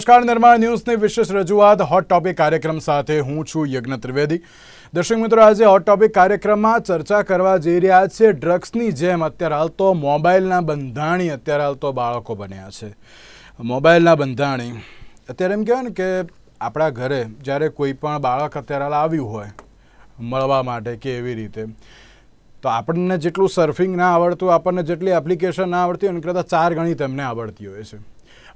નમસ્કાર, નિર્માણ ન્યૂઝની વિશેષ રજૂઆત હોટ ટોપિક કાર્યક્રમ સાથે હું છું યજ્ઞ ત્રિવેદી. દર્શક મિત્રો, આજે હોટ ટોપિક કાર્યક્રમમાં ચર્ચા કરવા જઈ રહ્યા છે ડ્રગ્સની જેમ. અત્યારે હાલ તો મોબાઈલના બંધાણી અત્યારે હાલ તો બાળકો બન્યા છે. મોબાઈલના બંધાણી. અત્યારે એમ કહેવાય ને કે આપણા ઘરે જ્યારે કોઈ પણ બાળક અત્યારે હાલ આવ્યું હોય, મળવા માટે કે એવી રીતે, તો આપણને જેટલું સર્ફિંગ ના આવડતું, આપણને જેટલી એપ્લિકેશન ના આવડતી હોય, એના કરતાં ચાર ગણી તેમને આવડતી હોય છે.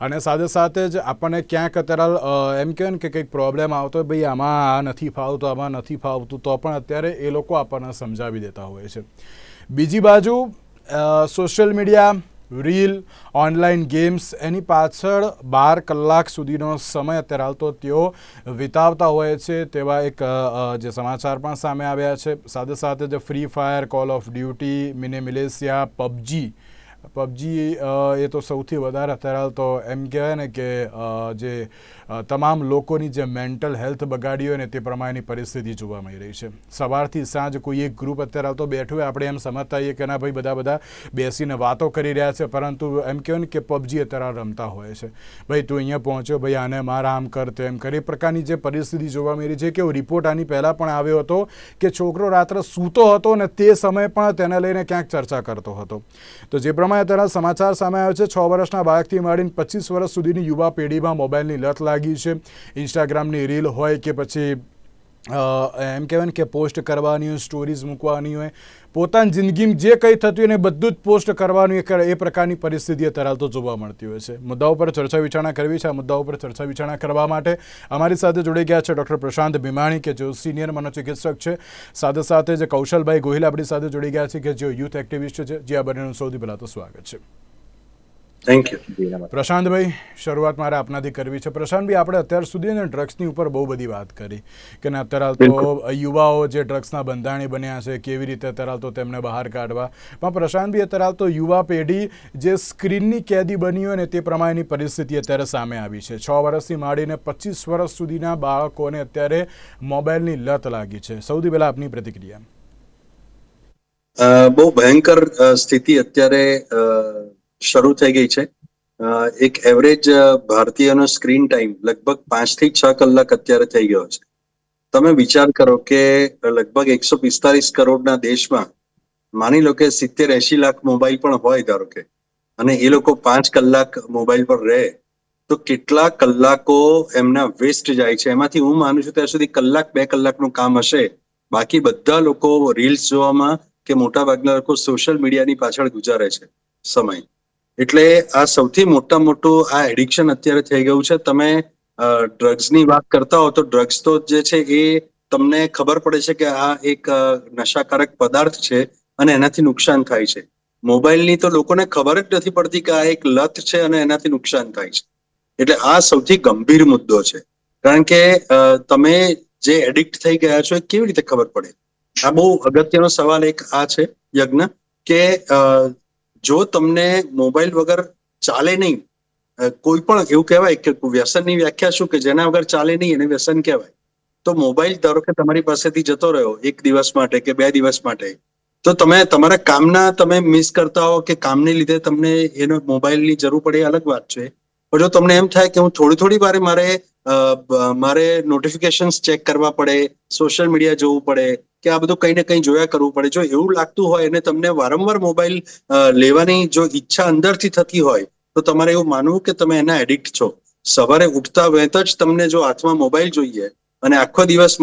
અને સાથે સાથે જ આપણને ક્યાંક અત્યારે એમ કહે ને કે કંઈક પ્રોબ્લેમ આવતો હોય, ભાઈ, આમાં આ નથી ફાવતું, આમાં નથી ફાવતું. તો પણ અત્યારે એ લોકો આપણને સમજાવી દેતા હોય છે. બીજી બાજુ social media reel online games એની પાછળ બાર કલાક સુધીનો સમય અત્યારે હાલ તો તેઓ વિતાવતા હોય છે તેવા એક જે સમાચાર પણ સામે આવ્યા છે. સાથે સાથે જે free fire call of duty mini militia PUBG PUBG એ તો સૌથી વધારે અત્યારે તો એમ કહેવાય ને કે જે તમામ લોકોની જે મેન્ટલ હેલ્થ બગાડી હોય ને તે પ્રમાણેની પરિસ્થિતિ જોવા મળી રહી છે. સવારથી સાંજ કોઈ એક ગ્રુપ અત્યારે આવતો બેઠું હોય, આપણે એમ સમજતા હોઈએ કે ના ભાઈ, બધા બધા બેસીને વાતો કરી રહ્યા છે, પરંતુ એમ કહેવાય ને કે પબજી અત્યારે રમતા હોય છે. ભાઈ, તું અહીંયા પહોંચ્યો, ભાઈ, આને માર, આમ કર, તેમ કર. એ પ્રકારની જે પરિસ્થિતિ જોવા મળી છે કે રિપોર્ટ આની પહેલાં પણ આવ્યો હતો કે છોકરો રાત્રે સૂતો હતો ને તે સમયે પણ તેને લઈને ક્યાંક ચર્ચા કરતો હતો. તો જે પ્રમાણે અત્યારે સમાચાર સામે આવ્યો છે, છ વર્ષના બાળકથી માંડીને પચીસ વર્ષ સુધીની યુવા પેઢીમાં મોબાઈલની લત લાગી છે. ઇન્સ્ટાગ્રામની રીલ હોય કે પછી એમ કહેવાય ને કે પોસ્ટ કરવાની હોય સ્ટોરીઝ મૂકવાની હોય, પોતાની જિંદગીમાં જે કંઈ થતું હોય ને બધું જ પોસ્ટ કરવાનું એ પ્રકારની પરિસ્થિતિ તરાલતો જોવા મળતી હોય છે. મુદ્દાઓ પર ચર્ચા વિચારણા કરવી છે. આ મુદ્દાઓ પર ચર્ચા વિચારણા કરવા માટે અમારી સાથે જોડાઈ ગયા છે ડૉક્ટર પ્રશાંત ભીમાણી, કે જેઓ સિનિયર મનોચિકિત્સક છે. સાથે સાથે જે કૌશલભાઈ ગોહિલ આપણી સાથે જોડી ગયા છે, કે જેઓ યુથ એક્ટિવિસ્ટ છે. જે આ બંનેનું સૌથી પહેલાં તો સ્વાગત છે. થેન્ક યુ પ્રશાંતભાઈ શરૂઆત મારે આપનાથી કરવી છે. પ્રશાંતભાઈ આપણે અત્યાર સુધી ને ડ્રગ્સની ઉપર બહુ બધી વાત કરી કે ને અત્યારે તો યુવાઓ જે ડ્રગ્સના બંધાણી બન્યા છે કેવી રીતે અત્યારે તો તેમને બહાર કાઢવા. પણ પ્રશાંતભાઈ અત્યારે તો યુવા પેઢી જે સ્ક્રીનની કેદી બની હોય ને તે પ્રમાણેની પરિસ્થિતિ અત્યારે સામે આવી છે. છ વર્ષથી માંડીને પચીસ વર્ષ સુધીના બાળકોને અત્યારે મોબાઈલની લત લાગી છે. સૌથી પહેલાં આપની પ્રતિક્રિયા. બહુ ભયંકર સ્થિતિ અત્યારે શરૂ થઈ ગઈ છે. એક એવરેજ ભારતીયનો સ્ક્રીન ટાઈમ લગભગ પાંચથી છ કલાક અત્યારે થઈ ગયો છે. તમે વિચાર કરો કે લગભગ એકસો પિસ્તાલીસ કરોડના દેશમાં માની લો કે સિત્તેર એસી લાખ મોબાઈલ પણ હોય ધારો કે, અને એ લોકો પાંચ કલાક મોબાઈલ પર રહે, તો કેટલા કલાકો એમના વેસ્ટ જાય છે? એમાંથી હું માનું છું ત્યાં સુધી કલાક, બે કલાકનું કામ હશે. બાકી બધા લોકો રીલ્સ જોવામાં કે મોટા ભાગના લોકો સોશિયલ મીડિયાની પાછળ ગુજારે છે સમય. એટલે આ સૌથી મોટા મોટું આ એડિક્શન અત્યારે થઈ ગયું છે. તમે ડ્રગ્સની વાત કરતા હો તો ડ્રગ્સ તો જે છે એ તમને ખબર પડે છે કે આ એક નશાકારક પદાર્થ છે અને એનાથી નુકસાન થાય છે. મોબાઈલની તો લોકોને ખબર જ નથી પડતી કે આ એક લત છે અને એનાથી નુકસાન થાય છે. એટલે આ સૌથી ગંભીર મુદ્દો છે. કારણ કે તમે જે એડિક્ટ થઈ ગયા છો એ કેવી રીતે ખબર પડે? આ બહુ અગત્યનો સવાલ એક આ છે યજ્ઞ, કે જો તમને મોબાઈલ વગર ચાલે નહીં કોઈ પણ એવું કહેવાય કે વ્યસનની વ્યાખ્યા શું કે જેના વગર ચાલે નહીં, એને વ્યસન કહેવાય. તો મોબાઈલ ધારો કે તમારી પાસેથી જતો રહ્યો એક દિવસ માટે કે બે દિવસ માટે, તો તમે તમારા કામના તમે મિસ કરતા હો કે કામને લીધે તમને એનો મોબાઈલની જરૂર પડે એ અલગ વાત છે. પણ જો તમને એમ થાય કે હું થોડી થોડી વારે મારે મારે નોટિફિકેશન્સ ચેક કરવા પડે સોશિયલ મીડિયા જોવું પડે કે આ બધું કંઈ ને કંઈ જોયા કરવું પડે. જો એવું લાગતું હોય અને તમને વારંવાર મોબાઈલ લેવાની જો ઈચ્છા અંદરથી થતી હોય, તો તમારે એવું માનવું કે તમે એના એડિક્ટ છો. સવારે ઉઠતા વેત જ તમને જો હાથમાં મોબાઈલ જોઈએ, અને આખો દિવસ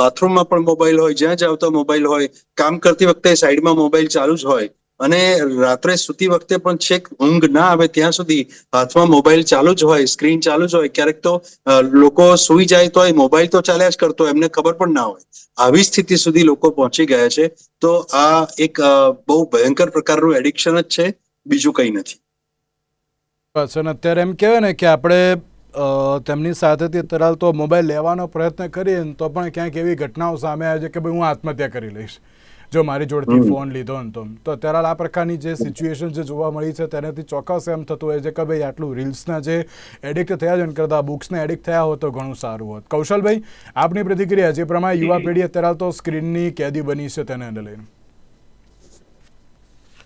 બાથરૂમમાં પણ મોબાઈલ હોય, જ્યાં જાવ તો મોબાઈલ હોય, કામ કરતી વખતે સાઈડમાં મોબાઈલ ચાલુ જ હોય અને રાત્રે સૂતી વખતે પણ છેક ઊંઘ ના આવે ત્યાં સુધી હાથમાં મોબાઈલ ચાલુ જ હોય સ્ક્રીન ચાલુ જ હોય, ક્યારેક તો લોકો સુઈ જાય તો મોબાઈલ તો ચાલ્યા જ કરતો એમને ખબર પણ ના હોય. આવી સ્થિતિ સુધી લોકો પહોંચી ગયા છે. તો આ એક બહુ ભયંકર પ્રકારનું એડિક્શન જ છે, બીજું કંઈ નથી. બસ, અને અત્યારે એમ કહેવાય ને કે આપણે તેમની સાથેથી અત્યારે તો મોબાઈલ લેવાનો પ્રયત્ન કરીએ તો પણ ક્યાંક એવી ઘટનાઓ સામે આવે છે કે ભાઈ હું આત્મહત્યા કરી લઈશ. જો મારી જોડથી હમ. ફોન લીધો ને તો તો અત્યારે હાલ આ પ્રકારની જે સિચ્યુએશન જે જોવા મળી છે તેનાથી ચોક્કસ એમ થતું હોય છે કે ભાઈ આટલું રીલ્સના જે એડિક્ટ થયા છે ને કરતાં બુક્સને એડિક્ટ થયા હોત તો ઘણું સારું હોત કૌશલભાઈ આપની પ્રતિક્રિયા જે પ્રમાણે યુવા પેઢી અત્યારે હાલ તો સ્ક્રીનની કેદી બની છે તેને લઈને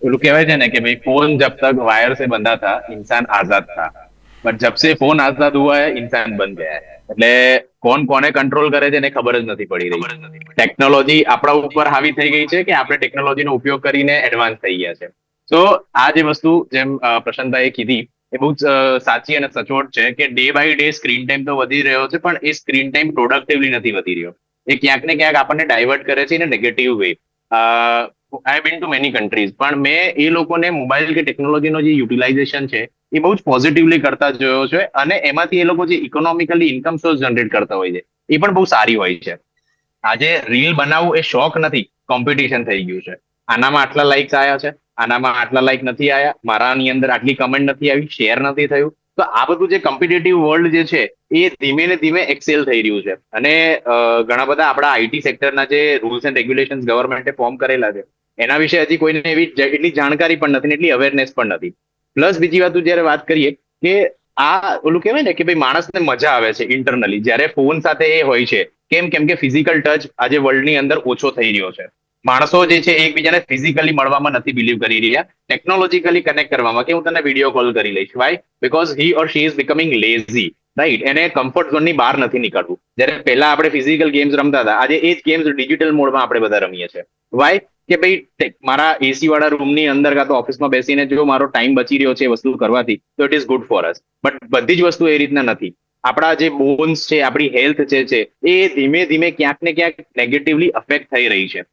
પેલું કહેવાય છે ને કે ભાઈ फोन जब तक वायर से बंधा था इंसान आजाद था बट जब से फोन आजाद हुआ है इंसान बन गया है એટલે કોણ કોને કંટ્રોલ કરે છે એને ખબર જ નથી પડી રહી. ટેકનોલોજી આપણા ઉપર હાવી થઈ ગઈ છે કે આપણે ટેકનોલોજીનો ઉપયોગ કરીને એડવાન્સ થઈ ગયા છે. તો આ જે વસ્તુ જેમ પ્રશંતાએ પ્રશાંતભાઈએ કીધી એ બહુ જ સાચી અને સચોટ છે કે day by day screen time તો વધી રહ્યો છે પણ એ સ્ક્રીન ટાઈમ પ્રોડક્ટિવલી નથી વધી રહ્યો. એ ક્યાંક ને ક્યાંક આપણને ડાયવર્ટ કરે છે ને negative way I been to many countries પણ મેં એ લોકોને મોબાઈલ કે ટેકનોલોજીનો જે યુટિલાઇઝેશન છે એ બહુ જ પોઝિટિવલી કરતા જોયો છે અને એમાંથી એ લોકો જે ઇકોનોમિકલી ઇન્કમ સોર્સ જનરેટ કરતા હોય છે, એ પણ બહુ સારી હોય છે. આજે રીલ બનાવવું એ શોખ નથી કોમ્પિટિશન થઈ ગયું છે. આનામાં આટલા લાઇક્સ આવ્યા છે, આનામાં આટલા લાઇક નથી આવ્યા મારાની અંદર આટલી કમેન્ટ નથી આવી શેર નથી થયું. તો આ બધું જે કોમ્પિટેટિવ વર્લ્ડ જે છે, એ ધીમે ને ધીમે એક્સેલ થઈ રહ્યું છે. અને ઘણા બધા આપણા આઈટી સેક્ટરના જે રૂલ્સ એન્ડ રેગ્યુલેશન ગવર્મેન્ટે ફોર્મ કરેલા છે, એના વિશે હજી કોઈને એવી એટલી જાણકારી પણ નથી એટલી અવેરનેસ પણ નથી. પ્લસ બીજી વાત જયારે વાત કરીએ કે આ ઓલું કહેવાય ને કે ભાઈ માણસને મજા આવે છે ઇન્ટરનલી જ્યારે ફોન સાથે એ હોય છે, કેમ કેમ કે ફિઝિકલ ટચ આજે વર્લ્ડની અંદર ઓછો થઈ રહ્યો છે. માણસો જે છે એકબીજાને ફિઝિકલી મળવામાં નથી બિલીવ કરી રહ્યા. ટેકનોલોજીકલી કનેક્ટ કરવામાં. કે હું તને વીડિયો કોલ કરી લઈશ. Why because he or she is becoming lazy right એને કમ્ફર્ટ ઝોનની બહાર નથી નીકળવું. જ્યારે પહેલા આપણે ફિઝિકલ ગેમ્સ રમતા હતા, આજે એ જ ગેમ્સ ડિજિટલ મોડમાં આપણે બધા રમીએ છીએ. વાય કે ભાઈ મારા એસી વાળા રૂમની અંદર કાં તો ઓફિસમાં બેસીને જો મારો ટાઈમ બચી રહ્યો છે વસ્તુ કરવાથી, તો it is good for us but બધી જ વસ્તુ એ રીતના નથી. આપણા જે બોન્સ છે, આપણી હેલ્થ જે છે, એ ધીમે ધીમે ક્યાંક ને ક્યાંક નેગેટિવલી અફેક્ટ થઈ રહી છે.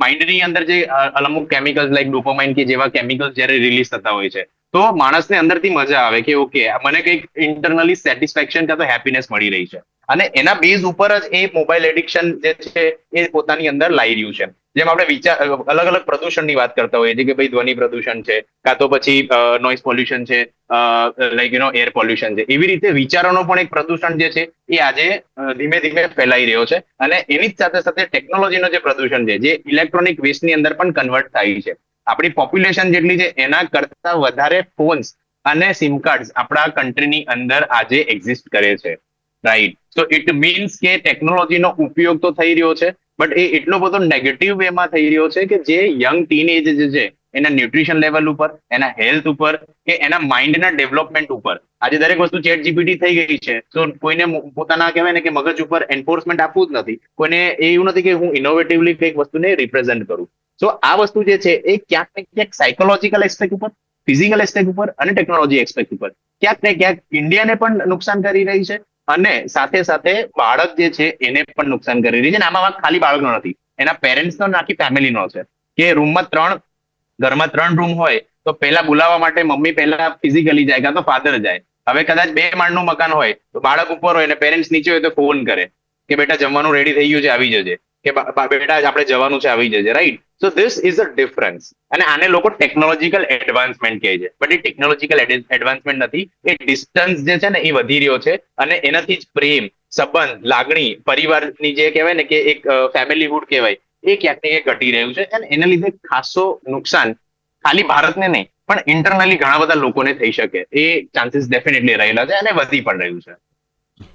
માઇન્ડની અંદર જે અમુક કેમિકલ્સ લાઈક ડોપોમાઇન કે જેવા કેમિકલ્સ જ્યારે રિલીઝ થતા હોય છે તો માણસને અંદરથી મજા આવે કે ઓકે, મને કંઈક ઇન્ટરનલી સેટિસ્ફેક્શન કાં તો હેપીનેસ મળી રહી છે. અને એના બેઝ ઉપર જ એ મોબાઈલ એડિક્શન જે છે એ પોતાની અંદર લાવી રહ્યું છે. જેમ આપણે વિચાર, અલગ અલગ પ્રદૂષણની વાત કરતા હોઈએ છીએ કે ભાઈ ધ્વનિ પ્રદૂષણ છે, કાં તો પછી નોઇઝ પોલ્યુશન છે like you know air pollution છે. એવી રીતે વિચારોનો પણ એક પ્રદૂષણ જે છે એ આજે ધીમે ધીમે ફેલાઈ રહ્યો છે. અને એની જ સાથે સાથે ટેકનોલોજીનો જે પ્રદૂષણ છે, જે ઇલેક્ટ્રોનિક વેસ્ટની અંદર પણ કન્વર્ટ થાય છે. આપણી પોપ્યુલેશન જેટલી છે, એના કરતા વધારે ફોન્સ અને સિમ કાર્ડ આપણા કન્ટ્રીની અંદર આજે એક્ઝિસ્ટ કરે છે. રાઈટ સો ઇટ મીન્સ કે ટેકનોલોજીનો ઉપયોગ તો થઈ રહ્યો છે બટ એ એટલો બધો નેગેટિવ વેમાં થઈ રહ્યો છે કે જે યંગ ટીન એજ જે છે, એના ન્યુટ્રિશન લેવલ ઉપર, એના હેલ્થ ઉપર, કે એના માઇન્ડના ડેવલપમેન્ટ ઉપર. આજે દરેક વસ્તુ ચેટ જીપીટી થઈ ગઈ છે, તો કોઈને પોતાના કહેવાય ને કે મગજ ઉપર એન્ફોર્સમેન્ટ આપવું જ નથી. કોઈને એવું નથી કે હું ઇનોવેટિવલી કંઈક વસ્તુને રિપ્રેઝેન્ટ કરું. તો આ વસ્તુ જે છે, એ ક્યાંક ને ક્યાંક સાયકોલોજીકલ એસ્પેક્ટ ઉપર ફિઝિકલ એસ્પેક્ટ ઉપર અને ટેકનોલોજી એસ્પેક્ટ ઉપર. ક્યાંક ને ક્યાંક ઇન્ડિયાને પણ નુકસાન કરી રહી છે અને સાથે સાથે બાળક જે છે, એને પણ નુકસાન કરી રહી છે. અને આમાં વાત ખાલી બાળકનો નથી. એના પેરેન્ટ્સનો આખી ફેમિલીનો છે. કે રૂમમાં ત્રણ, ઘરમાં ત્રણ રૂમ હોય, તો પહેલા બોલાવવા માટે મમ્મી પહેલા ફિઝિકલી જાય, કાં તો ફાધર જાય. હવે કદાચ બે માળનું મકાન હોય, તો બાળક ઉપર હોય અને પેરેન્ટ્સ નીચે હોય તો ફોન કરે. કે બેટા જમવાનું રેડી થઈ ગયું છે, આવી જજે. કે બેટા આપણે જવાનું છે, આવી જજે right so this is a difference અને આને લોકો ટેકનોલોજીકલ એડવાન્સમેન્ટ કહે છે. બટ એ ટેકનોલોજીકલ એડવાન્સમેન્ટ નથી. એ ડિસ્ટન્સ જે છે ને, એ વધી રહ્યો છે. અને એનાથી જ પ્રેમ, સંબંધ, લાગણી, પરિવારની જે કહેવાય ને કે એક ફેમિલીહુડ કહેવાય, એ ક્યાંક ને ક્યાંક ઘટી રહ્યું છે. અને એના લીધે ખાસો નુકસાન ખાલી ભારતને નહીં, પણ ઇન્ટરનલી ઘણા બધા લોકોને થઈ શકે. એ ચાન્સીસ ડેફિનેટલી રહેલા છે અને વધી પણ રહ્યું છે.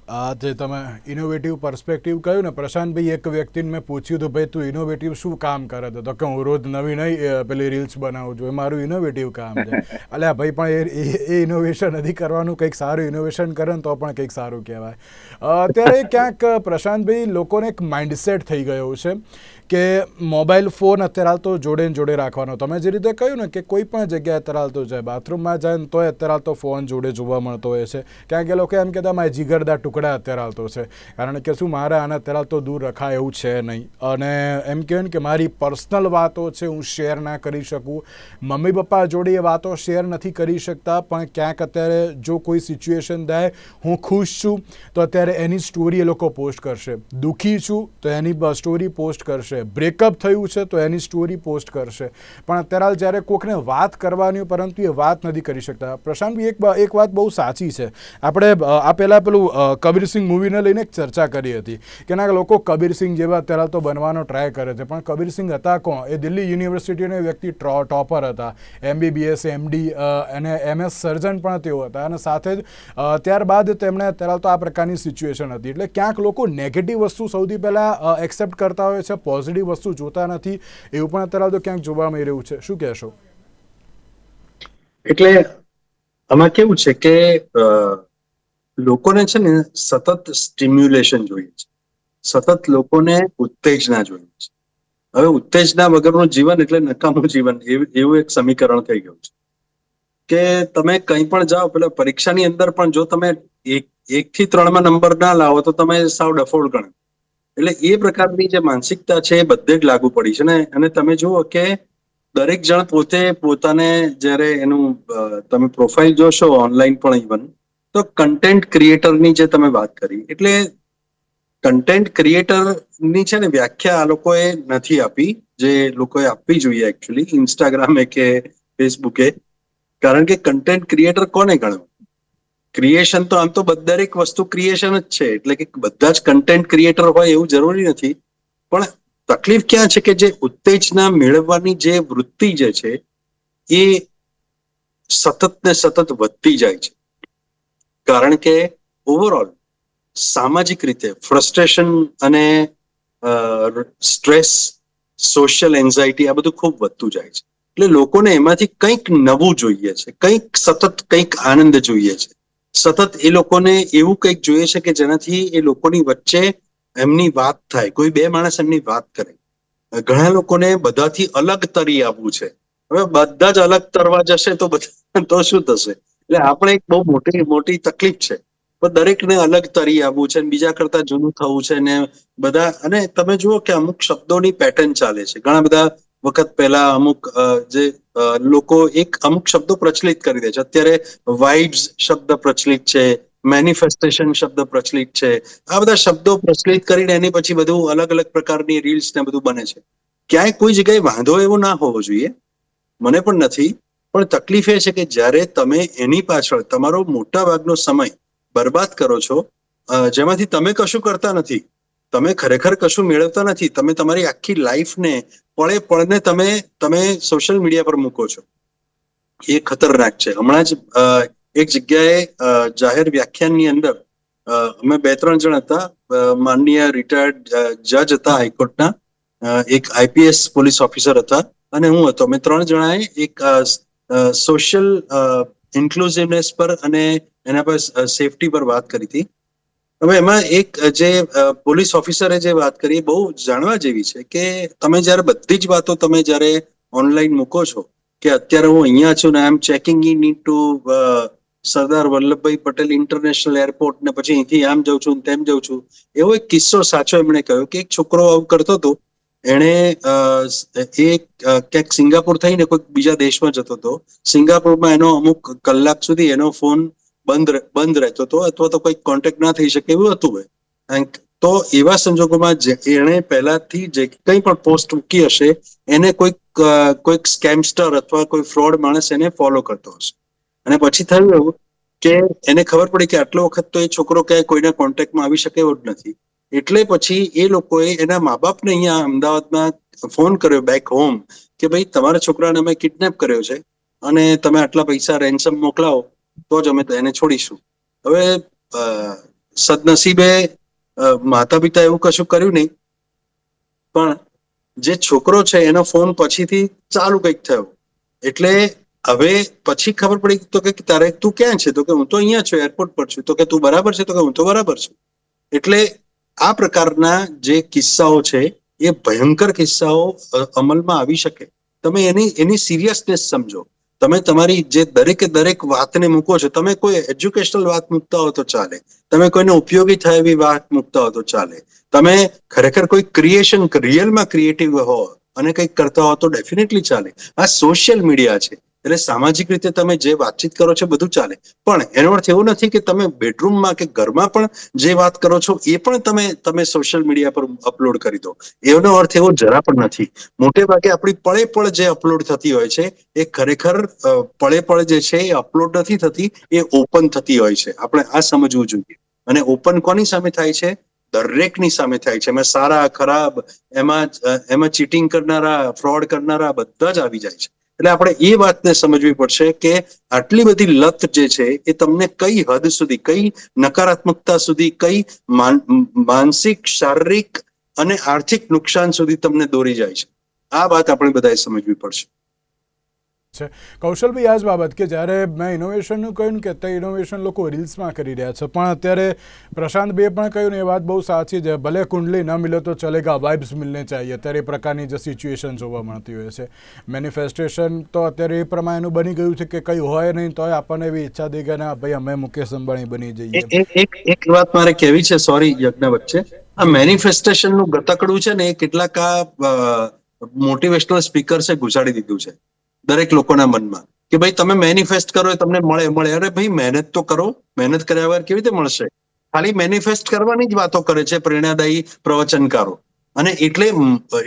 આ જે તમે ઇનોવેટિવ પર્સપેક્ટિવ કહ્યું ને પ્રશાંતભાઈ એક વ્યક્તિને મેં પૂછ્યું હતું ભાઈ તું ઇનોવેટિવ શું કામ કરે તો કે હું રોજ નવી નવી પેલી રીલ્સ બનાવું છું. એ મારું ઇનોવેટિવ કામ છે. એટલે ભાઈ પણ એ એ- એ ઇનોવેશન નથી કરવાનું. કંઈક સારું ઇનોવેશન કરે ને તો પણ કંઈક સારું કહેવાય. અત્યારે ક્યાંક પ્રશાંતભાઈ લોકોને એક માઇન્ડસેટ થઈ ગયો છે કે મોબાઈલ ફોન અત્યારે હાલ તો જોડે જોડે રાખવાનો. તમે જે રીતે કહ્યું ને કે કોઈ પણ જગ્યાએ અત્યારે હાલ તો જાય બાથરૂમમાં જાય ને તોય અત્યારે હાલ તો ફોન જોડે જોવા મળતો હોય છે. ક્યાંક એ લોકો એમ કહેતા મારે જીગરદા ટુકડા અત્યારે હાલતો છે. કારણ કે શું મારે આને અત્યારે હાલ તો દૂર રખાય એવું છે નહીં. અને એમ કહેવાય ને કે મારી પર્સનલ વાતો છે હું શેર ના કરી શકું. મમ્મી પપ્પા જોડે એ વાતો શેર નથી કરી શકતા, પણ ક્યાંક અત્યારે જો કોઈ સિચ્યુએશન થાય, હું ખુશ છું, તો અત્યારે એની સ્ટોરી એ લોકો પોસ્ટ કરશે. દુઃખી છું, તો એની સ્ટોરી પોસ્ટ કરશે. બ્રેકઅપ થયું છે, તો એની સ્ટોરી પોસ્ટ કરશે. પણ અત્યારે હાલ જ્યારે કોકને વાત કરવાની પરંતુ એ વાત નથી કરી શકતા. પ્રશાંતભાઈ, એક એક વાત બહુ સાચી છે. આપણે આ પહેલાં પેલું કબીરસિંહ મૂવીને લઈને એક ચર્ચા કરી હતી. કે ના લોકો કબીરસિંહ જેવા અત્યારે તો બનવાનો ટ્રાય કરે છે, પણ કબીરસિંહ હતા કોણ? એ દિલ્હી યુનિવર્સિટીનો વ્યક્તિ ટોપર હતા. એમબીબીએસ એમડી અને એમએસ સર્જન પણ તેઓ હતા. અને સાથે જ ત્યારબાદ તેમણે અત્યારે તો આ પ્રકારની સિચ્યુએશન હતી. એટલે ક્યાંક લોકો નેગેટિવ વસ્તુ સૌથી પહેલાં એક્સેપ્ટ કરતા હોય છે પોઝિટિવ વસ્તુ જોતા નથી, એવું પણ અત્યારે તો ક્યાંક જોવા મળી રહ્યું છે. શું કહેશો? એટલે આમાં કેવું છે કે લોકોને છે ને સતત સ્ટિમ્યુલેશન જોઈએ છે. સતત લોકોને ઉત્તેજના જોઈએ છે. હવે ઉત્તેજના વગરનું જીવન એટલે નકામું જીવન એવું એક સમીકરણ થઈ ગયું છે. કે તમે કંઈ પણ જાઓ, પેલા પરીક્ષાની અંદર પણ જો તમે એક એક થી ત્રણમાં નંબર ના લાવો, તો તમે સાવ ડફોડ ગણો એટલે એ પ્રકારની જે માનસિકતા છે એ બધે જ લાગુ પડી છે ને. અને તમે જુઓ કે દરેક જણ પોતે પોતાને જ્યારે એનું તમે પ્રોફાઇલ જોશો ઓનલાઈન પણ ઇવન તો કન્ટેન્ટ ક્રિએટરની જે તમે વાત કરી, એટલે કન્ટેન્ટ ક્રિએટરની છે ને વ્યાખ્યા આ લોકોએ નથી આપી, જે લોકોએ આપવી જોઈએ એકચ્યુઅલી ઇન્સ્ટાગ્રામે કે ફેસબુકે કારણ કે કન્ટેન્ટ ક્રિએટર કોને ગણવું ક્રિએશન તો આમ તો બધા, દરેક વસ્તુ ક્રિએશન જ છે, એટલે કે બધા જ કન્ટેન્ટ ક્રિએટર હોય એવું જરૂરી નથી. પણ તકલીફ ક્યાં છે કે જે ઉત્તેજના મેળવવાની જે વૃત્તિ જે છે, એ સતત ને સતત વધતી જાય છે. કારણ કે ઓવરઓલ સામાજિક રીતે ફ્રસ્ટ્રેશન અને સ્ટ્રેસ સોશિયલ એન્ઝાયટી આ બધું ખૂબ વધતું જાય છે. એટલે લોકોને એમાંથી કંઈક નવું જોઈએ છે, કંઈક સતત કંઈક આનંદ જોઈએ છે. સતત એ લોકોને એવું કંઈક જોઈએ છે કે જેનાથી એ લોકોની વચ્ચે એમની વાત થાય, કોઈ બે માણસ એમની વાત કરે. ઘણા લોકોને બધાથી અલગ તરી આવવું છે. હવે બધા જ અલગ તરવા જશે તો બધા તો શું થશે? એટલે આપણે એક બહુ મોટી મોટી તકલીફ છે. પણ દરેકને અલગ તરી આવવું છે બીજા કરતા જૂનું થવું છે ને બધા, અને તમે જુઓ કે અમુક શબ્દોની પેટર્ન ચાલે છે. ઘણા બધા વખત પહેલા અમુક જે લોકો એક અમુક શબ્દો પ્રચલિત કરી દે છે. અત્યારે વાઇબ્સ શબ્દ પ્રચલિત છે મેનિફેસ્ટેશન શબ્દ પ્રચલિત છે. આ બધા શબ્દો પ્રચલિત કરીને એની પછી બધું અલગ અલગ પ્રકારની રીલ્સ ને બધું બને છે. ક્યાંય કોઈ જગ્યાએ વાંધો એવો ના હોવો જોઈએ. મને પણ નથી. પણ તકલીફ એ છે કે જ્યારે તમે એની પાછળ, તમારો મોટા ભાગનો સમય બરબાદ કરો છો જેમાંથી તમે કશું કરતા નથી, તમે ખરેખર કશું મેળવતા નથી, તમે તમારી આખી લાઈફને પળે પળને તમે તમે સોશિયલ મીડિયા પર મૂકો છો. એ ખતરનાક છે. હમણાં જ એક જગ્યાએ જાહેર વ્યાખ્યાનની અંદર અમે બે ત્રણ જણ હતા માનનીય રિટાયર્ડ જજ હતા હાઈકોર્ટના એક આઈપીએસ પોલીસ ઓફિસર હતા અને હું હતો. અમે ત્રણ જણાએ એક સોશિયલ ઇન્ક્લુઝિવનેસ પર અને એના પર સેફટી પર વાત કરી હતી. હવે એમાં એક જે પોલીસ ઓફિસરે જે વાત કરી બહુ જાણવા જેવી છે કે તમે જ્યારે બધી જ વાતો તમે જ્યારે ઓનલાઈન મૂકો છો કે અત્યારે હું અહીંયા છું ને I am checking in into Sardar Vallabhbhai Patel international airport ને પછી અહીંથી આમ જાઉં છું તેમ જાઉં છું, એવો એક કિસ્સો સાચો એમણે કહ્યો કે એક છોકરો આવું કરતો હતો એણે એ ક્યાંક સિંગાપુર થઈને કોઈક બીજા દેશમાં જતો હતો. સિંગાપુરમાં એનો અમુક કલાક સુધી એનો ફોન બંધ બંધ રહેતો હતો અથવા તો કોઈ કોન્ટેક્ટ ના થઈ શકે એવું હતું And તો એવા સંજોગોમાં એણે પહેલાથી જે કંઈ પણ પોસ્ટ મૂકી હશે, એને કોઈક કોઈક સ્કેમસ્ટર અથવા કોઈ ફ્રોડ માણસ એને ફોલો કરતો હશે. અને પછી થયું એવું કે, એને ખબર પડી કે આટલો વખત તો એ છોકરો ક્યાંય કોઈના કોન્ટેક્ટમાં આવી શકે એવો જ નથી. એટલે પછી એ લોકોએ એના મા બાપને અહીંયા અમદાવાદમાં ફોન કર્યો બેક હોમ કે ભાઈ તમારા છોકરાને અમે કિડનેપ કર્યો છે અને તમે આટલા પૈસા રેન્સમ મોકલાવો, તો જ અમે એને છોડીશું. હવે સદનસીબે માતા પિતા એવું કશું કર્યું નહીં, પણ જે છોકરો છે એનો ફોન પછીથી ચાલુ કંઈક થયો. એટલે હવે પછી ખબર પડી તો કે તારે તું ક્યાં છે? તો કે હું તો અહીંયા છું એરપોર્ટ પર છું. તો કે તું બરાબર છે? તો કે હું તો બરાબર છું. એટલે આ પ્રકારના જે કિસ્સાઓ છે, એ ભયંકર કિસ્સાઓ અમલમાં આવી શકે. તમે એની એની સિરિયસનેસ સમજો. તમે તમારી જે દરેકે દરેક વાતને મૂકો છો, તમે કોઈ એજ્યુકેશનલ વાત મૂકતા હો તો ચાલે. તમે કોઈને ઉપયોગી થાય એવી વાત મૂકતા હો તો ચાલે. તમે ખરેખર કોઈ ક્રિએશન રિયલમાં ક્રિએટિવ હો અને કંઈક કરતા હો તો ડેફિનેટલી ચાલે. આ સોશિયલ મીડિયા છે. એટલે સામાજિક રીતે તમે જે વાતચીત કરો છો બધું ચાલે. પણ એનો અર્થ એવો નથી કે તમે બેડરૂમમાં કે ઘરમાં પણ જે વાત કરો છો એ પણ તમે તમે સોશિયલ મીડિયા પર અપલોડ કરી દો. એનો અર્થ એવો જરા પણ નથી. મોટે ભાગે આપણી પળે પળ જે અપલોડ થતી હોય છે એ ખરેખર પળે પળ જે છે એ અપલોડ નથી થતી, એ ઓપન થતી હોય છે. આપણે આ સમજવું જોઈએ. અને ઓપન કોની સામે થાય છે? દરેકની સામે થાય છે. એમાં સારા, ખરાબ, એમાં એમાં ચીટિંગ કરનારા ફ્રોડ કરનારા બધા જ આવી જાય છે. એટલે આપણે એ વાતને સમજવી પડશે કે આટલી બધી લત જે છે, એ તમને કઈ હદ સુધી, કઈ નકારાત્મકતા સુધી, કઈ માનસિક, શારીરિક અને આર્થિક નુકસાન સુધી તમને દોરી જાય છે. આ વાત આપણે બધાએ સમજવી પડશે. છે. કૌશલભાઈ આ જ બાબત કે જ્યારે મેં ઇનોવેશનનું કહ્યું કે અત્યારે ઇનોવેશન લોકો રીલ્સમાં કરી રહ્યા છે, પણ અત્યારે પ્રશાંત બે પણ કહ્યું ને, એ વાત બહુ સાચી છે, ભલે કુંડલી ન મિલે તો ચલેગા વાઇબ્સ મિલને ચાહીએ, અત્યારે એ પ્રકારની જે સિચ્યુએશન જોવા મળતી હોય છે. મેનિફેસ્ટેશન તો અત્યારે એ પ્રમાણેનું બની ગયું છે કે કંઈ હોય નહીં તો આપણને એવી ઈચ્છા થઈ કે ના, ભાઈ અમે મુકેશ અંબાણી બની જઈએ. એક વાત મારે કહેવી છે સોરી યજ્ઞ વચ્ચે. આ મેનિફેસ્ટેશનનું ગતકડું છે ને, એ કેટલાક મોટિવેશનલ સ્પીકર્સે ઘુસાડી દીધું છે. દરેક લોકોના મનમાં કે ભાઈ તમે મેનિફેસ્ટ કરો એ તમને મળે મળે. અરે ભાઈ, મહેનત તો કરો. મહેનત કર્યા વગર કેવી રીતે મળશે? ખાલી મેનિફેસ્ટ કરવાની જ વાતો કરે છે પ્રેરણાદાયી પ્રવચનકારો. અને એટલે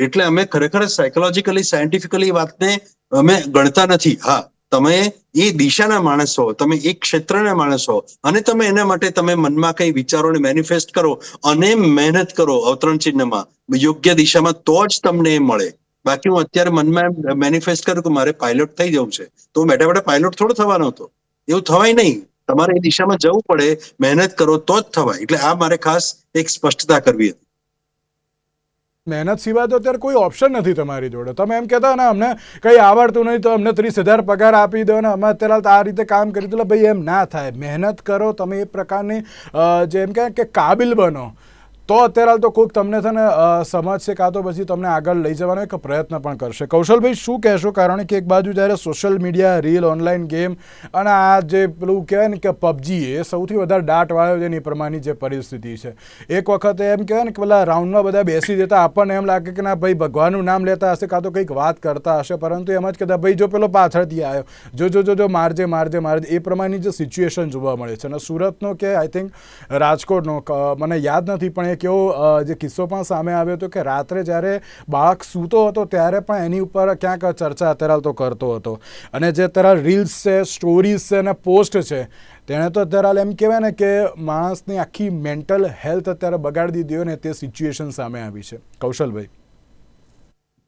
એટલે અમે ખરેખર સાયકોલોજીકલી સાયન્ટિફિકલી વાતને અમે ગણતા નથી. હા, તમે એ દિશાના માણસ તમે એ ક્ષેત્રના માણસ અને તમે એના માટે તમે મનમાં કઈ વિચારોને મેનિફેસ્ટ કરો અને મહેનત કરો અવતરણ ચિહ્નમાં યોગ્ય દિશામાં તો જ તમને એ મળે. બાકી હું અત્યારે મનમાં મેનિફેસ્ટ કરું કે મારે પાયલોટ થઈ જવું છે. તો બેઠા બેઠા પાયલોટ થોડો થવાનો હતો. એવું થવાય નહીં. તમારે એ દિશામાં જવું પડે, મહેનત કરો તો જ થવાય. એટલે આ મારે ખાસ એક સ્પષ્ટતા કરવી હતી. મહેનત સિવાય તો અત્યારે કોઈ ઓપ્શન નથી તમારી જોડે. તમે એમ કહેતા ને, અમને કંઈ આવડતું નહીં, તો અમને ત્રીસ હજાર પગાર આપી દો ને, અમે અત્યારે આ રીતે કામ કરી દો ભાઈ એમ ના થાય. મહેનત કરો, તમે એ પ્રકારની જેમ કે કાબિલ બનો. તો અત્યારે હાલ તો કોઈક તમને છે ને સમજશે કાં તો પછી તમને આગળ લઈ જવાનો એક પ્રયત્ન પણ કરશે. કૌશલભાઈ, શું કહેશો? કારણ કે એક બાજુ જ્યારે social media reel online game અને આ જે પેલું કહેવાય ને કે પબજી એ સૌથી વધારે દાટ વાળો છે એ પ્રમાણની જે પરિસ્થિતિ છે. એક વખતે એમ કહેવાય ને કે પેલા રાઉન્ડમાં બધા બેસી જતા, આપણને એમ લાગે કે ના ભાઈ, ભગવાનનું નામ લેતા હશે, કાં તો કંઈક વાત કરતા હશે, પરંતુ એમ જ કહેતા, ભાઈ, જો પેલો પાછળથી આવ્યો, જો જો જો જો, મારજે મારજે મારજે, એ પ્રમાણની જે સિચ્યુએશન જોવા મળે છે. અને સુરતનો કે આઈ થિંક રાજકોટનો મને યાદ નથી, પણ એક અ, જે કિસ્સો પણ સામે આવ્યો હતો કે રાત્રે જ્યારે બાળક સૂતો હતો ત્યારે પણ એની ઉપર ક્યાંક ચર્ચા અત્યારે તો કરતો હતો. અને જે અત્યારે રીલ્સ છે સ્ટોરીઝ છે અને પોસ્ટ છે તેણે તો અત્યારે એમ કહેવાય ને કે માણસની આખી મેન્ટલ હેલ્થ અત્યારે બગાડી દીધી હોય ને તે સિચ્યુએશન સામે આવી છે. કૌશલભાઈ.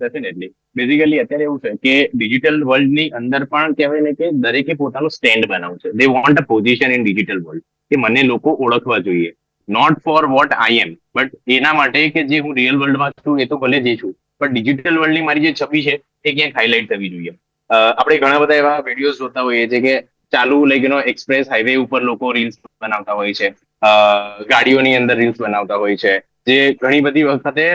ડેફિનેટલી બેઝિકલી અત્યારે એવું છે કે ડિજિટલ વર્લ્ડની અંદર પણ કહેવાય ને કે દરેકે પોતાનું સ્ટેન્ડ બનાવવું છે. They want a position in digital world કે મને લોકો ઓળખવા જોઈએ. Not for what I am but એના માટે કે જે હું રિયલ વર્લ્ડમાં છું, એ તો ભલે જે છું. પણ ડિજિટલ વર્લ્ડની મારી જે છબી છે, એ ક્યાંક હાઇલાઇટ થવી જોઈએ. આપણે ઘણા બધા એવા વિડીયોઝ જોતા હોઈએ છીએ કે ચાલુ લાઈક નો એક્સપ્રેસ હાઈવે ઉપર લોકો રીલ્સ બનાવતા હોય છે. ગાડીઓની અંદર રીલ્સ બનાવતા હોય છે. જે ઘણી બધી વખતે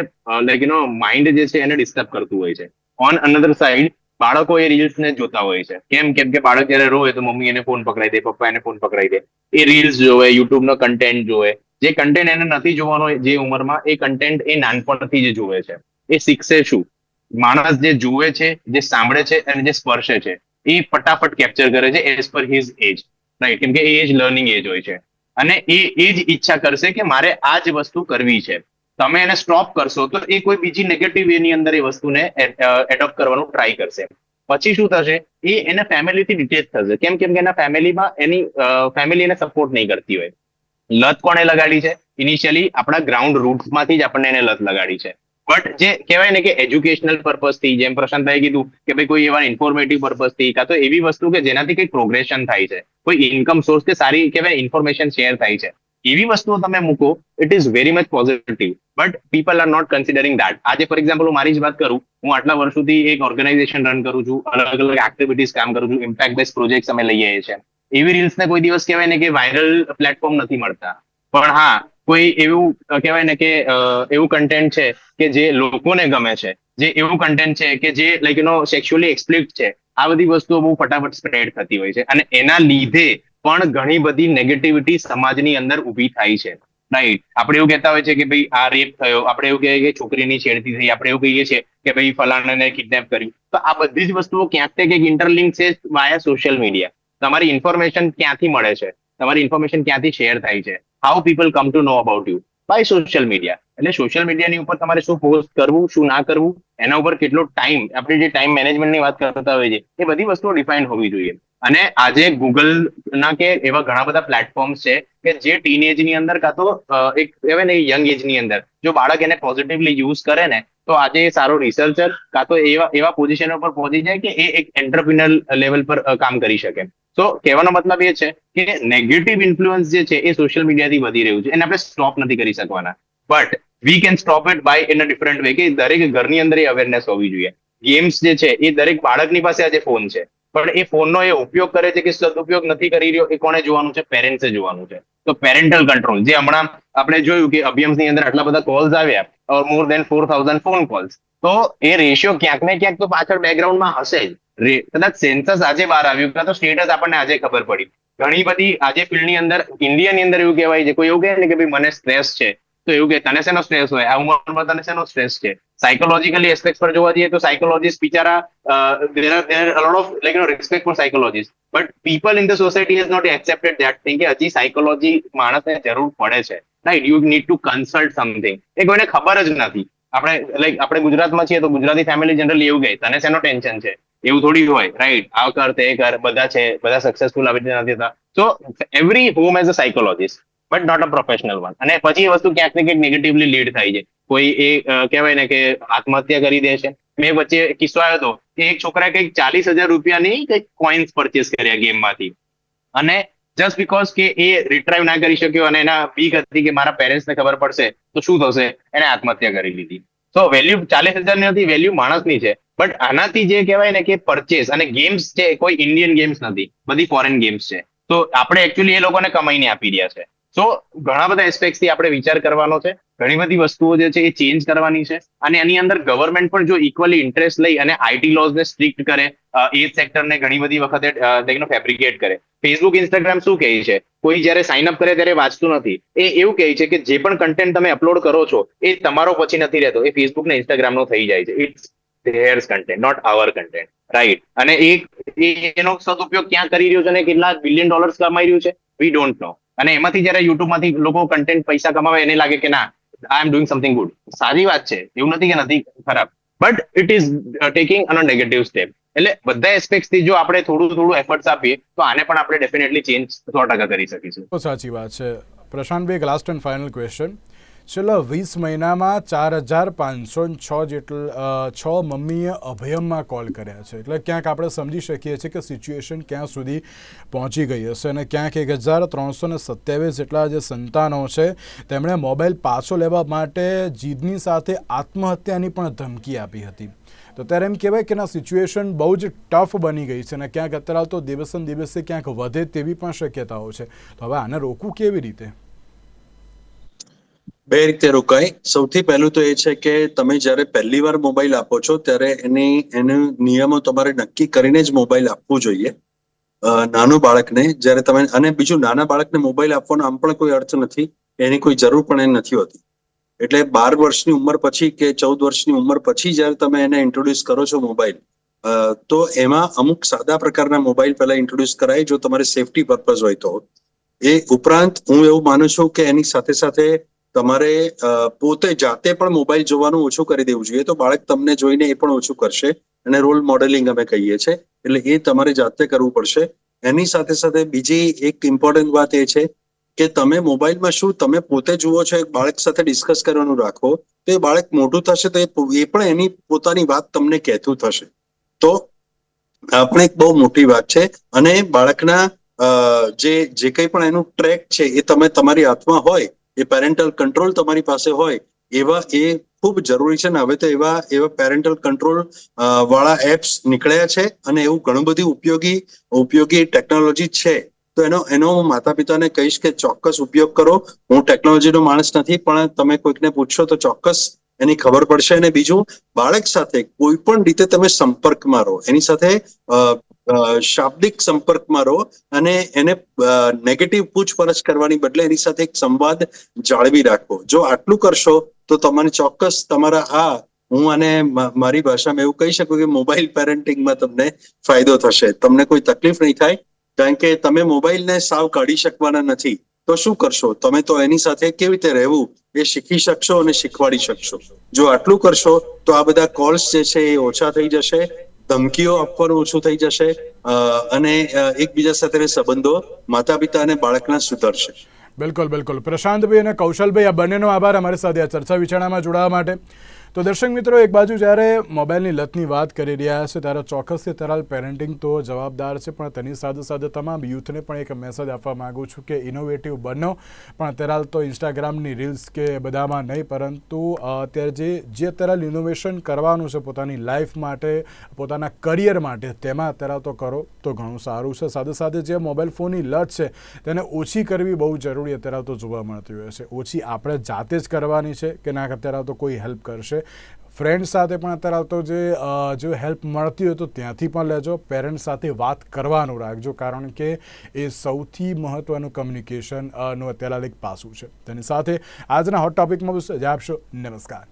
લાઈક નો માઇન્ડ જે છે એને ડિસ્ટર્બ કરતું હોય છે. ઓન અનધર સાઈડ બાળકો એ રીલ્સ ને જોતા હોય છે. કેમ? કેમ કે બાળક જયારે રોવે તો મમ્મી એને ફોન પકડાઈ દે, પપ્પા એને ફોન પકડાઈ દે. એ રીલ્સ જોવે યુટ્યુબ નો કન્ટેન્ટ જોવે. જે કન્ટેન્ટ એને નથી જોવાનો જે ઉંમરમાં, એ કન્ટેન્ટ એ નાનપણથી જે જોવે છે. એ શીખશે શું? માણસ જે જુએ છે, જે સાંભળે છે અને જે સ્પર્શે છે, એ ફટાફટ કેપ્ચર કરે છે એઝ પર હિઝ એજ રાઈટ કેમ કે એ એજ લર્નિંગ એજ હોય છે. અને એ એ જ ઈચ્છા કરશે કે મારે આ જ વસ્તુ કરવી છે. તમે એને સ્ટોપ કરશો તો એ કોઈ બીજી નેગેટિવ વેની અંદર એ વસ્તુને એડોપ્ટ કરવાનું ટ્રાય કરશે. પછી શું થશે? એ એને ફેમિલીથી ડિટેચ થશે. કેમ કેમ કે એના ફેમિલીમાં એની ફેમિલી એને સપોર્ટ નહીં કરતી હોય. લત કોણે લગાડી છે? ઇનિશિયલી આપણા ગ્રાઉન્ડ રૂટમાંથી જ આપણને એને લત લગાડી છે. બટ જે કહેવાય ને કે એજ્યુકેશનલ પર્પઝથી જેમ પ્રશાંતભાઈ કીધું કે ભાઈ કોઈ એવા ઇન્ફોર્મેટિવ પર્પઝથી કાં તો એવી વસ્તુ કે જેનાથી કંઈક પ્રોગ્રેશન થાય છે. કોઈ ઇન્કમ સોર્સ કે સારી કહેવાય ઇન્ફોર્મેશન શેર થાય છે. એવી વસ્તુઓ તમે મૂકો it is very much positive but people are not considering that આજે ફોર એક્ઝામ્પલ હું મારી જ વાત કરું, હું આટલા વર્ષોથી એક ઓર્ગેનાઇઝેશન રન કરું છું અલગ અલગ એક્ટિવિટીઝ કામ કરું છું ઇમ્પેક્ટ બેઝ પ્રોજેક્ટ અમે લઈએ છીએ. એવી રીલ્સ ને કોઈ દિવસ કહેવાય ને કે વાયરલ પ્લેટફોર્મ નથી મળતા. પણ હા, કોઈ એવું કહેવાય ને કે એવું કન્ટેન્ટ છે કે જે લોકોને ગમે છે, જે એવું કન્ટેન્ટ છે કે જે લાઈક નો સેક્સ્યુઅલી એક્સપ્લિટ છે, આ બધી વસ્તુઓ બહુ ફટાફટ સ્પ્રેડ થતી હોય છે. અને એના લીધે પણ ઘણી બધી નેગેટિવિટી સમાજની અંદર ઊભી થાય છે. રાઈટ આપણે એવું કહેતા હોય છે કે ભાઈ આ રેપ થયો, આપણે એવું કહીએ કે છોકરીની છેડતી થઈ, આપણે એવું કહીએ છીએ કે ભાઈ ફલાણાને કિડનેપ કર્યું. તો આ બધી જ વસ્તુઓ ક્યાંક તે ક્યાંક ઇન્ટરલિંક છે વાયા સોશિયલ મીડિયા તમારી ઇન્ફોર્મેશન ક્યાંથી મળે છે? તમારી ઇન્ફોર્મેશન ક્યાંથી શેર થાય છે? How people come to know about you by social media એટલે સોશિયલ મીડિયાની ઉપર તમારે શું પોસ્ટ કરવું, શું ના કરવું, એના ઉપર કેટલો ટાઈમ આપણે જે ટાઈમ મેનેજમેન્ટની વાત કરતા હોઈએ છીએ એ બધી વસ્તુઓ ડિફાઇન હોવી જોઈએ. અને આજે ગૂગલ ના કે એવા ઘણા બધા પ્લેટફોર્મ્સ છે કે જે ટીનેજની અંદર કાં તો એક, કહેવાય ને યંગ એજની અંદર, જો બાળક એને પોઝિટિવલી યુઝ કરે ને તો આજે એ સારો રિસર્ચર કાં તો એવા એવા પોઝિશન પર પહોંચી જાય કે એ એક એન્ટરપ્રિનર લેવલ પર કામ કરી શકે. તો કહેવાનો મતલબ એ છે કે નેગેટિવ ઇન્ફ્લુઅન્સ જે છે એ સોશિયલ મીડિયાથી વધી રહ્યું છે. એને આપણે સ્ટોપ નથી કરી શકવાના. But we can stop it by in a different way કે દરેક ઘરની અંદર એ અવેરનેસ હોવી જોઈએ. ગેમ્સ જે છે એ દરેક બાળકની પાસે આજે ફોન છે. પણ એ ફોનનો એ ઉપયોગ કરે છે કે સદુપયોગ નથી કરી રહ્યો, એ કોને જોવાનું છે? પેરેન્ટ્સે જોવાનું છે. તો પેરેન્ટલ કંટ્રોલ જે હમણાં આપણે જોયું કે અભિયમ્સની અંદર આટલા બધા કોલ્સ આવ્યા more than four thousand phone calls તો એ રેશિયો ક્યાંક ને ક્યાંક તો પાછળ બેકગ્રાઉન્ડમાં હશે જ. કદાચ સેન્સસ આજે બહાર આવ્યું, કાં તો સ્ટેટસ આપણને આજે ખબર પડી. ઘણી બધી આજે ફિલ્ડની અંદર, ઇન્ડિયાની અંદર એવું કહેવાય છે, કોઈ એવું કહે ને કે ભાઈ મને સ્ટ્રેસ છે. તો એવું કે તને શેનો સ્ટ્રેસ હોય? આ ઉંમરમાં તને શેનો સ્ટ્રેસ છે? સાયકોલોજીકલી એસ્પેક્ટ પર જોવા જઈએ તો સાયકોલોજીસ્ટ બિચારા there are there a of like no respect for psychologist but people in the society has not accepted that thing કે હજી સાયકોલોજી માણસને જરૂર પડે છે. Right you need to consult something એ કોઈને ખબર જ નથી. આપણે લાઈક આપણે ગુજરાતમાં છીએ તો ગુજરાતી ફેમિલી જનરલી એવું કહે તને શેનો ટેન્શન છે? એવું થોડી હોય. રાઈટ આ કર, તે કર, બધા છે, બધા સક્સેસફુલ આવી રીતે નથી થતા. So every home as a psychologist but not a professional one અને પછી એ વસ્તુ ક્યાંક ને ક્યાંક નેગેટિવલી લીડ થાય છે. કોઈ એ કહેવાય ને કે આત્મહત્યા કરી દે છે. મેં વચ્ચે કિસ્સો આવ્યો હતો. કે એક છોકરાએ કંઈક ચાલીસ હજાર રૂપિયાની કંઈક કોઈન્સ પરચેસ કર્યા ગેમમાંથી. અને જસ્ટ બીકોઝ કે એ રિટ્રાઈવ ના કરી શક્યો અને એના બીક હતી કે મારા પેરેન્ટ્સને ખબર પડશે, તો શું થશે? એને આત્મહત્યા કરી લીધી. તો વેલ્યુ ચાલીસ હજારની નથી વેલ્યુ માણસની છે. બટ આનાથી જે કહેવાય ને કે પરચેસ અને ગેમ્સ છે કોઈ ઇન્ડિયન ગેમ્સ નથી. બધી ફોરેન ગેમ્સ છે. તો આપણે એકચ્યુઅલી એ લોકોને કમાઈને આપી રહ્યા છે. તો ઘણા બધા એસ્પેક્ટથી આપણે વિચાર કરવાનો છે. ઘણી બધી વસ્તુઓ જે છે એ ચેન્જ કરવાની છે. અને એની અંદર ગવર્મેન્ટ પણ જો ઇક્વલી ઇન્ટરેસ્ટ લઈ અને આઈટી લોઝ ને સ્ટ્રિક્ટ કરે એ સેક્ટરને ઘણી બધી વખતે ફેબ્રિકેટ કરે. ફેસબુક ઇન્સ્ટાગ્રામ શું કહે છે? કોઈ જ્યારે સાઇન અપ કરે ત્યારે વાંચતું નથી. એ એવું કહે છે કે જે પણ કન્ટેન્ટ તમે અપલોડ કરો છો, એ તમારો પછી નથી રહેતો. એ ફેસબુક ને ઇન્સ્ટાગ્રામ નો થઈ જાય છે. It's there's content not our content right અને એ- એનો સદુપયોગ ક્યાં કરી રહ્યો છે અને કેટલા બિલિયન ડોલર્સ કમાઈ રહ્યું છે? વી ડોન્ટ નો અને એમાંથી જયારે યુટ્યુબમાંથી લોકો કન્ટેન્ટ પૈસા કમાવે, એને લાગે કે ના I am doing something good સારી વાત છે, એવું નથી કે નથી ખરાબ. But it is taking an negative step એટલે બધા એસ્પેક્ટથી જો આપણે થોડું થોડું એફર્ટ્સ આપીએ, તો આને પણ આપણે ડેફિનેટલી ચેન્જ સો ટકા કરી શકીશું. સાચી વાત છે. Prashantbhai last and final question છેલ્લા વીસ મહિનામાં ચાર હજાર પાંચસો છ જેટલા છ મમ્મીએ અભયમમાં કોલ કર્યા છે. એટલે ક્યાંક આપણે સમજી શકીએ છીએ કે સિચ્યુએશન ક્યાં સુધી પહોંચી ગઈ હશે અને ક્યાંક એક હજાર ત્રણસો ને સત્યાવીસ જેટલા જે સંતાનો છે, તેમણે મોબાઈલ પાછો લેવા માટે જીદની સાથે આત્મહત્યાની પણ ધમકી આપી હતી. તો ત્યારે એમ કહેવાય કે ના સિચ્યુએશન બહુ જ ટફ બની ગઈ છે અને ક્યાંક અત્યારે તો દિવસે દિવસે ક્યાંક વધે તેવી પણ શક્યતાઓ છે. તો હવે આને રોકવું કેવી રીતે? બે રીતે રોકાય. સૌથી પહેલું તો એ છે કે તમે જ્યારે પહેલી વાર મોબાઈલ આપો છો, ત્યારે એની, એનું નિયમો તમારે નક્કી કરીને જ મોબાઈલ આપવો જોઈએ. નાનું બાળકને જ્યારે તમે, અને બીજું નાના બાળકને મોબાઈલ આપવાનો આમ પણ કોઈ અર્થ નથી. એની કોઈ જરૂર પણ એને નથી હોતી. એટલે બાર વર્ષની ઉંમર પછી કે ચૌદ વર્ષની ઉંમર પછી જ્યારે તમે એને ઇન્ટ્રોડ્યુસ કરો છો મોબાઈલ તો એમાં અમુક સાદા પ્રકારના મોબાઈલ પહેલા ઇન્ટ્રોડ્યુસ કરાય જો તમારે સેફટી પર્પઝ હોય તો. એ ઉપરાંત હું એવું માનું છું કે એની સાથે સાથે તમારે પોતે જાતે પણ મોબાઈલ જોવાનું ઓછું કરી દેવું જોઈએ. તો બાળક તમને જોઈને એ પણ ઓછું કરશે અને રોલ મોડેલિંગ અમે કહીએ છીએ. એટલે એ તમારે જાતે કરવું પડશે. એની સાથે સાથે બીજી એક ઇમ્પોર્ટન્ટ વાત એ છે કે તમે મોબાઈલમાં શું તમે પોતે જુઓ છો, એક બાળક સાથે ડિસ્કસ કરવાનું રાખો, તો એ બાળક મોટું થશે તો એ પણ એની પોતાની વાત તમને કહેતું થશે. તો આપણે એક બહુ મોટી વાત છે અને બાળકના જે જે કંઈ પણ એનું ટ્રેક છે એ તમે તમારી હાથમાં હોય એ પેરેન્ટલ કંટ્રોલ તમારી પાસે હોય, એવા એ ખૂબ જરૂરી છે ને હવે તો એવા એવા પેરેન્ટલ કંટ્રોલ વાળા એપ્સ નીકળ્યા છે અને એવું ઘણું બધું ઉપયોગી ઉપયોગી ટેકનોલોજી છે. તો એનો એનો હું માતા પિતાને કહીશ કે ચોક્કસ ઉપયોગ કરો. હું ટેકનોલોજીનો માણસ નથી, પણ તમે કોઈકને પૂછશો તો ચોક્કસ એની ખબર પડશે અને બીજું, બાળક સાથે કોઈ પણ રીતે તમે સંપર્કમાં રહો. એની સાથે શાબ્દિક સંપર્કમાં રહો અને એને નેગેટિવ પૂછપરછ કરવાની બદલે એની સાથે એક સંવાદ જાળવી રાખો. જો આટલું કરશો, તો તમને ચોક્કસ તમારા આ હું આને મારી ભાષામાં એવું કહી શકું કે મોબાઈલ પેરેન્ટિંગમાં તમને ફાયદો થશે. તમને કોઈ તકલીફ નહીં થાય, કારણ કે તમે મોબાઈલને સાવ કાઢી શકવાના નથી. તો શું કરશો? તમે તો એની સાથે કેવી રીતે રહેવું? એ શીખી શકશો અને શીખવાડી શકશો. જો આટલું કરશો, તો આ બધા કોલ્સ જે છે એ ઓછા થઈ જશે, ધમકીઓ આપવાનું ઓછું થઈ જશે અને એકબીજા સાથે સંબંધો માતા પિતા અને બાળકના સુધરશે. બિલકુલ બિલકુલ. પ્રશાંતભાઈ અને કૌશલભાઈ, આ બંનેનો આભાર અમારી સાથે આ ચર્ચા વિચારણામાં જોડાવા માટે. તો દર્શક મિત્રો, એક બાજુ જ્યારે મોબાઈલની લતની વાત કરી રહ્યા છે, ત્યારે ચોક્કસથી તરાલ પેરેન્ટિંગ તો જવાબદાર છે, પણ તેની સાથે સાથે તમામ યુથને પણ એક મેસેજ આપવા માગું છું કે ઇનોવેટિવ બનો. પણ તરાલ તો ઇન્સ્ટાગ્રામની રીલ્સ કે બધામાં નહીં, પરંતુ અત્યારે જે જે તરાલ ઇનોવેશન કરવાનું છે પોતાની લાઈફ માટે, પોતાના કરિયર માટે, તેમાં તરાલ તો કરો તો ઘણું સારું છે. સાથે સાથે જે મોબાઈલ ફોનની લત છે, તેને ઓછી કરવી બહુ જરૂરી અત્યારે તો જોવા મળતી હોય છે. ઓછી આપણે જાતે જ કરવાની છે કે ના અત્યારે તો કોઈ હેલ્પ કરશે. ફ્રેન્ડ સાથે પણ અત્યારે આવતો જે જો હેલ્પ મળતી હોય તો ત્યાંથી પણ લેજો. પેરેન્ટ્સ સાથે વાત કરવાનું રાખજો, કારણ કે એ સૌથી મહત્ત્વનું કમ્યુનિકેશનનું અત્યારે એક પાસું છે. તેની સાથે આજના હોટ ટોપિકમાં આપશો. નમસ્કાર.